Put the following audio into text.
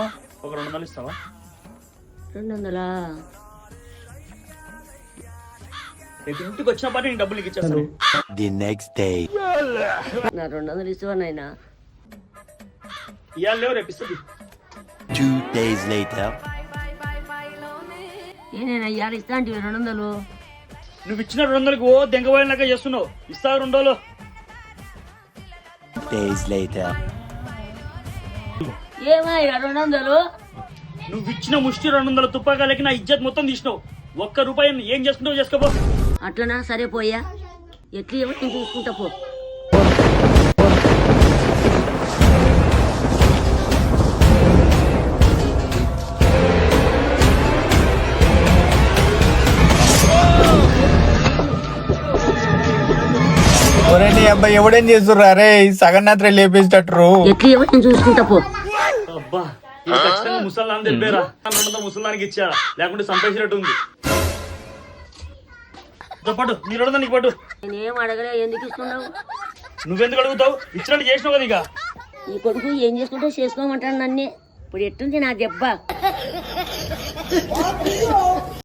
అమ్మా ఒక రెండు వందలు ఇస్తావా? రెండు వందలా? రేపు ఇంటికి వచ్చిన పాటు నీకు డబ్బులు ఇచ్చేస్తాను. The next day. నా రెండు వందలు ఇస్తావా నాయనా? ఇవాళ లేవు రేపు ఇస్తుంది Two days later. ఏ నేను ఇవాళ ఇస్తా అంటే రెండు వందలు? నువ్వు ఇచ్చిన రెండు వందలకి ఓ దెంగపోయినాక చేస్తున్నావు. ఇస్తావు రెండు వందలు? Days later. ఏమా ఇక రెండు వందలు నువ్వు ఇచ్చిన ముష్టి రెండు వందల తుపాకాలకి నా ఇజ్జత్ మొత్తం తీసినావు. ఒక్క రూపాయి ఏం చేసుకుంటావు చేసుకోపో. అట్లనా? సరే పోయా ఎట్లా నేను చూసుకుంటా పో. అబ్బాయి ఎవడేం చేస్తుర్రు? అరే సగం రాత్రి లేపేసేటట్టు ఎట్లా నేను చూసుకుంటా పో. అబ్బా ఇది ఖచ్చితంగా ముసల్లాని తెలిపారా రెండు ముసల్లానికి ఇచ్చా. లేకుంటే సంపేసినట్టు ఉంది పట్టు వందలు నీకు పట్టు? నేనేం అడగలే ఎందుకు ఇస్తున్నావు? నువ్వెందుకు అడుగుతావు? ఇచ్చినట్టు చేసినావు కదా ఇక. నీ కొడుకు ఏం చేసుకుంటే చేసుకోమంటాను నన్నే. ఇప్పుడు ఎట్టుంది నా దెబ్బ?